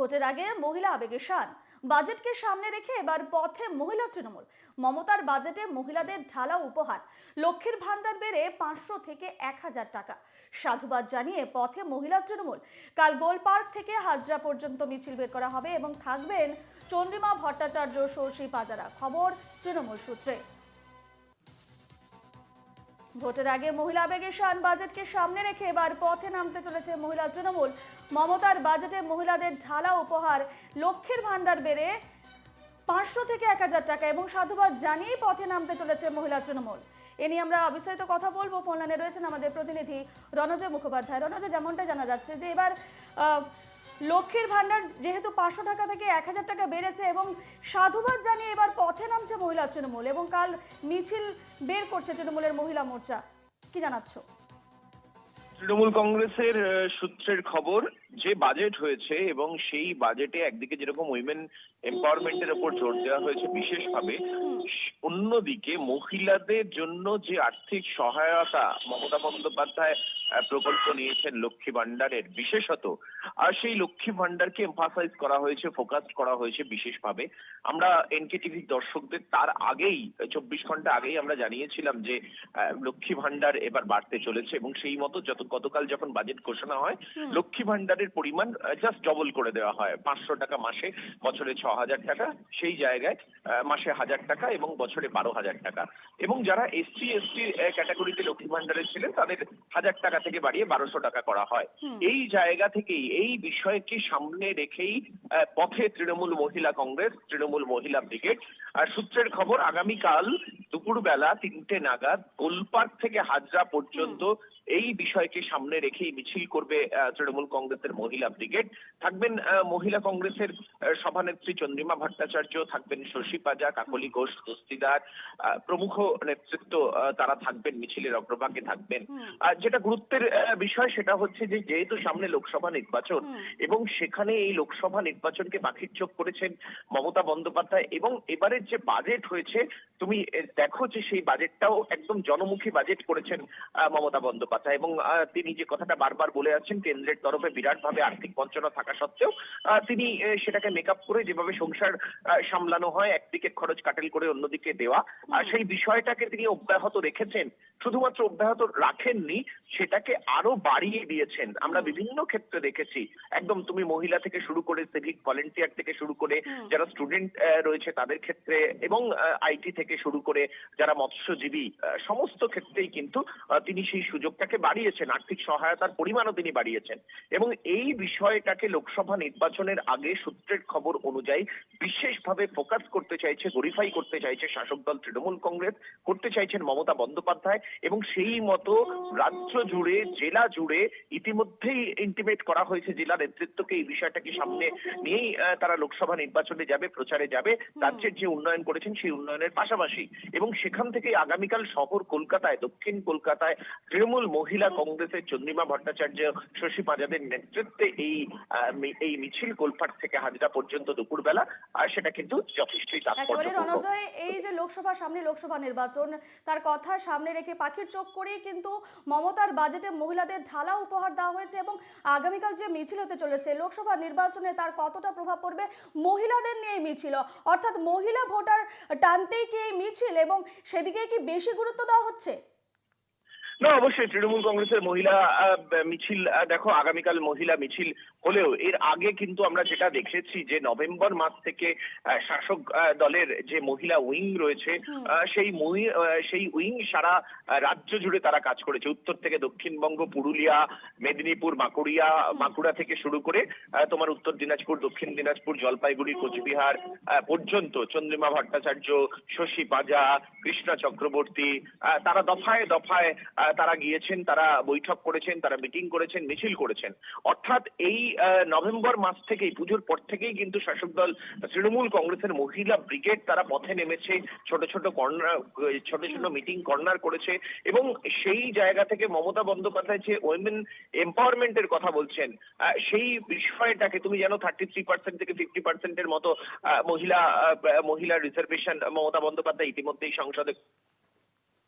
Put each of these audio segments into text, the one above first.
ভোটের আগে মহিলা আবেগের শান। বাজেটকে সামনে রেখে এবার পথে মহিলা তৃণমূল। মমতার বাজেটে মহিলাদের ঢালা উপহার। লক্ষ্মীর ভান্ডার বেড়ে পাঁচশো থেকে এক হাজার টাকা। সাধুবাদ জানিয়ে পথে মহিলা তৃণমূল। কাল গোল পার্ক থেকে হাজরা পর্যন্ত মিছিল বের করা হবে এবং থাকবেন চন্দ্রিমা ভট্টাচার্য শশী পাজারা। খবর তৃণমূল সূত্রে। ভোটের আগে মহিলা আবেগের শান বাজেটকে সামনে রেখে এবার পথে নামতে চলেছে মহিলা তৃণমূল। মমতার বাজেটে মহিলাদের ঢালা উপহার, লক্ষ্মীর ভান্ডার বেড়ে পাঁচশো থেকে এক হাজার টাকা এবং সাধুবাদ জানিয়েই পথে নামতে চলেছে মহিলা তৃণমূল। এ নিয়ে আমরা বিস্তারিত কথা বলব। ফোন লাইনে রয়েছেন আমাদের প্রতিনিধি রণজয় মুখোপাধ্যায়। রণজয় যেমনটা জানা যাচ্ছে যে এবার লক্ষ্মীর ভান্ডার যেহেতু পাঁচশো টাকা থেকে এক হাজার টাকা বেড়েছে এবং সাধুবাদ জানিয়ে এবার পথে নামছে মহিলা তৃণমূল এবং কাল মিছিল বের করছে তৃণমূলের মহিলা মোর্চা। কি জানাচ্ছ? তৃণমূল কংগ্রেসের সূত্রের খবর যে বাজেট হয়েছে এবং সেই বাজেটে একদিকে যেরকম উইমেন এম্পাওয়ারমেন্টের উপর জোর দেওয়া হয়েছে বিশেষভাবে অন্যদিকে মহিলাদের জন্য যে আর্থিক সহায়তা মমতা বন্দ্যোপাধ্যায় প্রকল্প নিয়েছেন লক্ষ্মী ভান্ডারের বিশেষত। আর সেই লক্ষ্মী ভান্ডারকে এমফাসাইজ করা হয়েছে ফোকাস করা হয়েছে বিশেষভাবে। আমরা এনকে টিভির দর্শকদের তার আগেই চব্বিশ ঘণ্টা আগেই আমরা জানিয়েছিলাম যে লক্ষ্মী ভান্ডার এবার বাড়তে চলেছে এবং সেই মতো যত গতকাল যখন বাজেট ঘোষণা হয় লক্ষ্মী ভান্ডারের পরিমাণ জাস্ট ডবল করে দেওয়া হয়। পাঁচশো টাকা মাসে বছরে ছ হাজার টাকা সেই জায়গায় মাসে হাজার টাকা এবং বছরে বারো হাজার টাকা। এবং যারা এসসি এসটি ক্যাটাগরিতে লক্ষ্মী ভান্ডারে ছিলেন তাদের হাজার টাকা থেকে বাড়িয়ে বারোশো টাকা করা হয়। এই জায়গা থেকেই এই বিষয়কে সামনে রেখেই পথে তৃণমূল মহিলা কংগ্রেস তৃণমূল মহিলা ব্রিগেড। আর সূত্রের খবর আগামীকাল দুপুরবেলা তিনটে নাগাদ গোলপার্ক থেকে হাজরা পর্যন্ত এই বিষয়কে সামনে রেখেই মিছিল করবে তৃণমূল কংগ্রেসের মহিলা ব্রিগেড। থাকবেন মহিলা কংগ্রেসের সভানেত্রী চন্দ্রিমা ভট্টাচার্য থাকবেন শশী পাজা কাকলি ঘোষ দস্তিদার প্রমুখ নেতৃত্ব তারা থাকবেন মিছিলের অগ্রভাগে থাকবেন। আর যেটা গুরুত্বের বিষয় সেটা হচ্ছে যে যেহেতু সামনে লোকসভা নির্বাচন এবং সেখানে এই লোকসভা নির্বাচনকে পাখির চোখ করেছেন মমতা বন্দ্যোপাধ্যায় এবং এবারের যে বাজেট হয়েছে তুমি দেখো যে সেই বাজেটটাও একদম জনমুখী বাজেট করেছেন মমতা বন্দ্যোপাধ্যায়। এবং তিনি যে কথাটা বারবার বলে আছেন কেন্দ্রের তরফে বিরাটভাবে আর্থিক বঞ্চনা থাকা সত্ত্বেও তিনি সেটাকে মেকআপ করে যেভাবে সংসার সামলানো হয় একদিকে খরচ কাটেল করে অন্যদিকে দেওয়া। আর সেই বিষয়টাকে তিনি অব্যাহত রেখেছেন শুধুমাত্র অব্যাহত রাখেননি সেটাকে আরও বাড়িয়ে দিয়েছেন। আমরা বিভিন্ন ক্ষেত্রে দেখেছি একদম তুমি মহিলা থেকে শুরু করে সিভিক ভলেন্টিয়ার থেকে শুরু করে যারা স্টুডেন্ট রয়েছে তাদের ক্ষেত্রে এবং আইটি থেকে শুরু করে যারা মৎস্যজীবী সমস্ত ক্ষেত্রেই কিন্তু তিনি সেই সুযোগটাকে বাড়িয়েছেন আর্থিক সহায়তার পরিমাণও তিনি বাড়িয়েছেন। এবং এই বিষয়টাকে লোকসভা নির্বাচনের আগে সূত্রের খবর অনুযায়ী বিশেষভাবে ফোকাস করতে চাইছে গরিফাই করতে চাইছে শাসক দল তৃণমূল কংগ্রেস করতে চাইছেন মমতা বন্দ্যোপাধ্যায় এবং সেই মতো রাজ্য জুড়ে জেলা জুড়ে ইতিমধ্যেই ইন্টিমেট করা হয়েছে জেলা নেতৃত্বকে। এই বিষয়টাকে সামনে নিয়েই তারা লোকসভা নির্বাচনে যাবে প্রচারে যাবে রাজ্যের যে উন্নয়ন করেছেন সেই উন্নয়নের পাশাপাশি। এবং সেখান থেকে আগামীকাল শহর কলকাতায় দক্ষিণ কলকাতায় তৃণমূল মহিলা কংগ্রেসের চন্দ্রিমা ভট্টাচার্য শশী পাজাদের নেতৃত্বে এই এই মিছিল গোলপাট থেকে হাজরা পর্যন্ত দুপুরবেলা আর সেটা কিন্তু যথেষ্টই তাৎপর্যপূর্ণ। এই যে লোকসভা সামনে লোকসভা নির্বাচন তার কথা সামনে রেখে পাখির চোখ করেই কিন্তু মমতার বাজেটে মহিলাদের ঢালা উপহার দেওয়া হয়েছে এবং আগামীকাল যে মিছিল হতে চলেছে লোকসভা নির্বাচনে তার কতটা প্রভাব পড়বে মহিলাদের নিয়ে মিছিল? অর্থাৎ মহিলা ভোটার টানতেই কি এই মিছিল এবং সেদিকে কি বেশি গুরুত্ব দেওয়া হচ্ছে? না অবশ্যই তৃণমূল কংগ্রেসের মহিলা মিছিল দেখো আগামীকাল মহিলা মিছিল হলেও এর আগে কিন্তু আমরা যেটা দেখেছি যে নভেম্বর মাস থেকে শাসক দলের যে মহিলা উইং রয়েছে সেই সেই উইং সারা রাজ্য জুড়ে তারা কাজ করেছে। উত্তর থেকে দক্ষিণবঙ্গ পুরুলিয়া মেদিনীপুর বাঁকুড়িয়া বাঁকুড়া থেকে শুরু করে তোমার উত্তর দিনাজপুর দক্ষিণ দিনাজপুর জলপাইগুড়ি কোচবিহার পর্যন্ত চন্দ্রিমা ভট্টাচার্য শশী পাজা কৃষ্ণা চক্রবর্তী আহ, তারা দফায় দফায় তারা গিয়েছেন, তারা বৈঠক করেছেন, তারা মিটিং করেছেন, মিছিল করেছেন। অর্থাৎ এই নভেম্বর মাস থেকেই, পুজোর পর থেকেই কিন্তু শাসক দল, তৃণমূল কংগ্রেসের মহিলা ব্রিগেড তারা পথে নেমেছে, ছোট ছোট কর্নার, ছোট ছোট মিটিং কর্নার করেছে এবং সেই জায়গা থেকে মমতা বন্দ্যোপাধ্যায় যে ওয়েমেন এম্পাওয়ারমেন্টের কথা বলছেন সেই বিষয়টাকে তুমি জানো থার্টি থ্রি পার্সেন্ট থেকে ফিফটি পার্সেন্টের মতো মহিলা মহিলা রিজার্ভেশন মমতা বন্দ্যোপাধ্যায় ইতিমধ্যেই সংসদে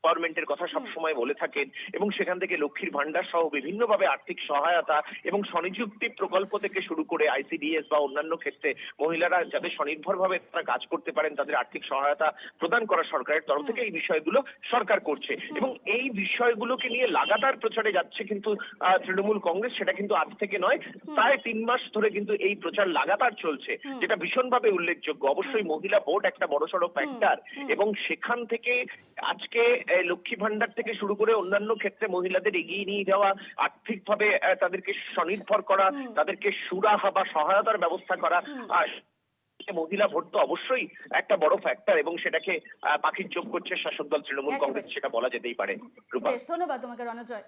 এম্পাওয়ারমেন্টের কথা সবসময় বলে থাকেন এবং সেখান থেকে লক্ষ্মীর ভান্ডার সহ বিভিন্নভাবে আর্থিক সহায়তা এবং স্বনিযুক্তি প্রকল্প থেকে শুরু করে আইসিডিএস বা অন্যান্য ক্ষেত্রে মহিলারা যাতে স্বনির্ভরভাবে তারা কাজ করতে পারেন তাদের আর্থিক সহায়তা প্রদান করা সরকারের তরফ থেকে এই বিষয়গুলো সরকার করছে এবং এই বিষয়গুলোকে নিয়ে লাগাতার প্রচারে যাচ্ছে কিন্তু তৃণমূল কংগ্রেস সেটা কিন্তু আজ থেকে নয় প্রায় তিন মাস ধরে কিন্তু এই প্রচার লাগাতার চলছে যেটা ভীষণভাবে উল্লেখযোগ্য। অবশ্যই মহিলা ভোট একটা বড়সড় ফ্যাক্টর এবং সেখান থেকে আজকে লক্ষ্মী ভান্ডার থেকে শুরু করে অন্যান্য ক্ষেত্রে মহিলাদের এগিয়ে নিয়ে যাওয়া আর্থিকভাবে তাদেরকে স্বনির্ভর করা তাদেরকে সুরাহা বা সহায়তার ব্যবস্থা করা মহিলা ভোট তো অবশ্যই একটা বড় ফ্যাক্টর এবং সেটাকে পাখির যোগ করছে শাসক দল তৃণমূল কংগ্রেস সেটা বলা যেতেই পারে। রূপা। ধন্যবাদ তোমাকে রণজয়।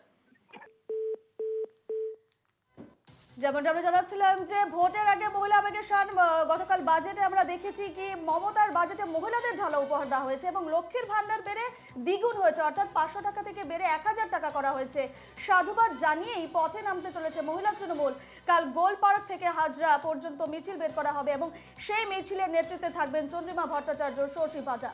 যেমনটা আমরা জানাচ্ছিলাম যে ভোটের আগে মহিলা আবেগের আহ, গতকাল বাজেটে আমরা দেখেছি কি মমতার বাজেটে মহিলাদের ঢালা উপহার দেওয়া হয়েছে এবং লক্ষ্মীর ভান্ডার বেড়ে দ্বিগুণ হয়েছে অর্থাৎ পাঁচশো টাকা থেকে বেড়ে এক হাজার টাকা করা হয়েছে। সাধুবাদ জানিয়েই পথে নামতে চলেছে মহিলা তৃণমূল। কাল গোলপাড়ক থেকে হাজরা পর্যন্ত মিছিল বের করা হবে এবং সেই মিছিলের নেতৃত্বে থাকবেন চন্দ্রিমা ভট্টাচার্য শশী পাজা